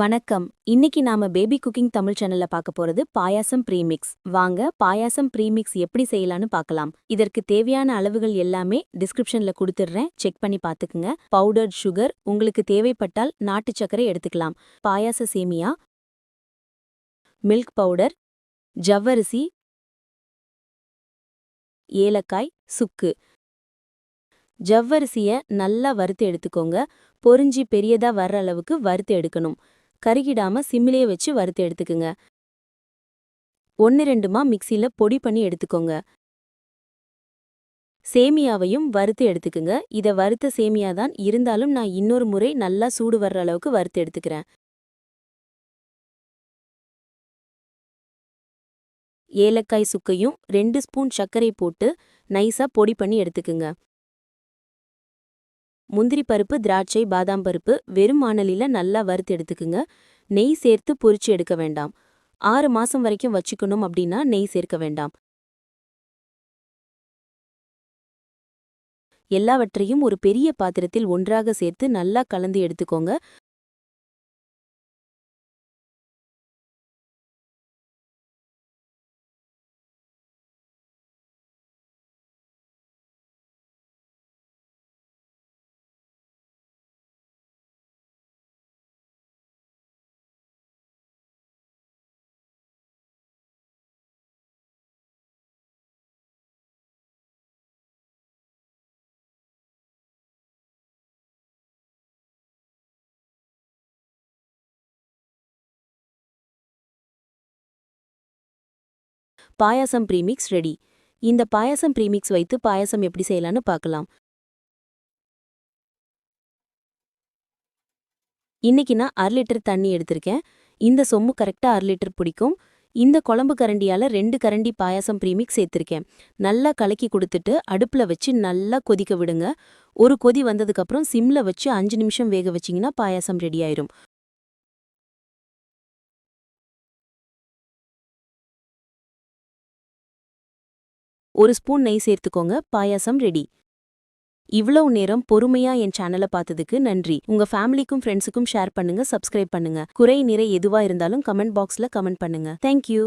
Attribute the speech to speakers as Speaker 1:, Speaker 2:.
Speaker 1: வணக்கம். இன்னைக்கு நாம பேபி குக்கிங் தமிழ் சேனல்ல பார்க்க போறது பாயாசம் ப்ரீமிக்ஸ். வாங்க பாயாசம் ப்ரீமிக்ஸ் எப்படி செய்யலாம்னு பார்க்கலாம். இதற்கு தேவையான அளவுகள் எல்லாமே டிஸ்கிரிப்ஷன்ல கொடுத்துடுறேன். செக் பண்ணி பார்த்துக்குங்க. பவுடர்ட் சுகர் உங்களுக்கு தேவைப்பட்டால் நாட்டு சர்க்கரை எடுத்துக்கலாம். பாயாச சேமியா மில்க் பவுடர் ஜவ்வரிசி ஏலக்காய் சுக்கு. ஜவ்வரிசிய நல்லா வறுத்து எடுத்துக்கோங்க. பொரிஞ்சி பெரியதா வர்ற அளவுக்கு வறுத்து எடுக்கணும். கருகிடாம சிம்மிலே வச்சு வறுத்து எடுத்துக்குங்க. ஒன்று ரெண்டுமா மிக்சியில் பொடி பண்ணி எடுத்துக்கோங்க. சேமியாவையும் வறுத்து எடுத்துக்குங்க. இதை வறுத்த சேமியா தான் இருந்தாலும் நான் இன்னொரு முறை நல்லா சூடு வர்ற அளவுக்கு வறுத்து எடுத்துக்கிறேன். ஏலக்காய் சுக்கையும் ரெண்டு ஸ்பூன் சர்க்கரை போட்டு நைஸாக பொடி பண்ணி எடுத்துக்குங்க. முந்திரி பருப்பு திராட்சை பாதாம் பருப்பு வெறும் மானலில நல்லா வறுத்து எடுத்துக்குங்க. நெய் சேர்த்து பொரிச்சு எடுக்க வேண்டாம். ஆறு மாசம் வரைக்கும் வச்சுக்கணும் அப்படின்னா நெய் சேர்க்க வேண்டாம். எல்லாவற்றையும் ஒரு பெரிய பாத்திரத்தில் ஒன்றாக சேர்த்து நல்லா கலந்து எடுத்துக்கோங்க. பாயாசம் ப்ரீமிக்ஸ் ரெடி இந்த பாயாசம் ப்ரீமிக்ஸ் வைத்து பாயாசம் எப்படி செய்யலான்னு பார்க்கலாம். இன்னைக்கு நான் அரை லிட்டர் தண்ணி எடுத்திருக்கேன். இந்த சொம்பு கரெக்டா அரை லிட்டர் பிடிக்கும். இந்த குழம்பு கரண்டியால ரெண்டு கரண்டி பாயாசம் ப்ரீமிக்ஸ் சேர்த்திருக்கேன். நல்லா கலக்கி கொடுத்துட்டு அடுப்புல வச்சு நல்லா கொதிக்க விடுங்க. ஒரு கொதி வந்ததுக்கப்புறம் சிம்ல வச்சு அஞ்சு நிமிஷம் வேக வச்சிங்கன்னா பாயாசம் ரெடி ஆயிரும். ஒரு ஸ்பூன் நெய் சேர்த்துக்கோங்க பாயாசம் ரெடி இவ்வளவு நேரம் பொறுமையா என் சேனலை பார்த்ததுக்கு நன்றி. உங்க ஃபேமிலிக்கும் ஃப்ரெண்ட்ஸுக்கும் ஷேர் பண்ணுங்க சப்ஸ்கிரைப் பண்ணுங்க. குறை நிறை எதுவா இருந்தாலும் கமெண்ட் பாக்ஸ்ல கமெண்ட் பண்ணுங்க. தேங்க்யூ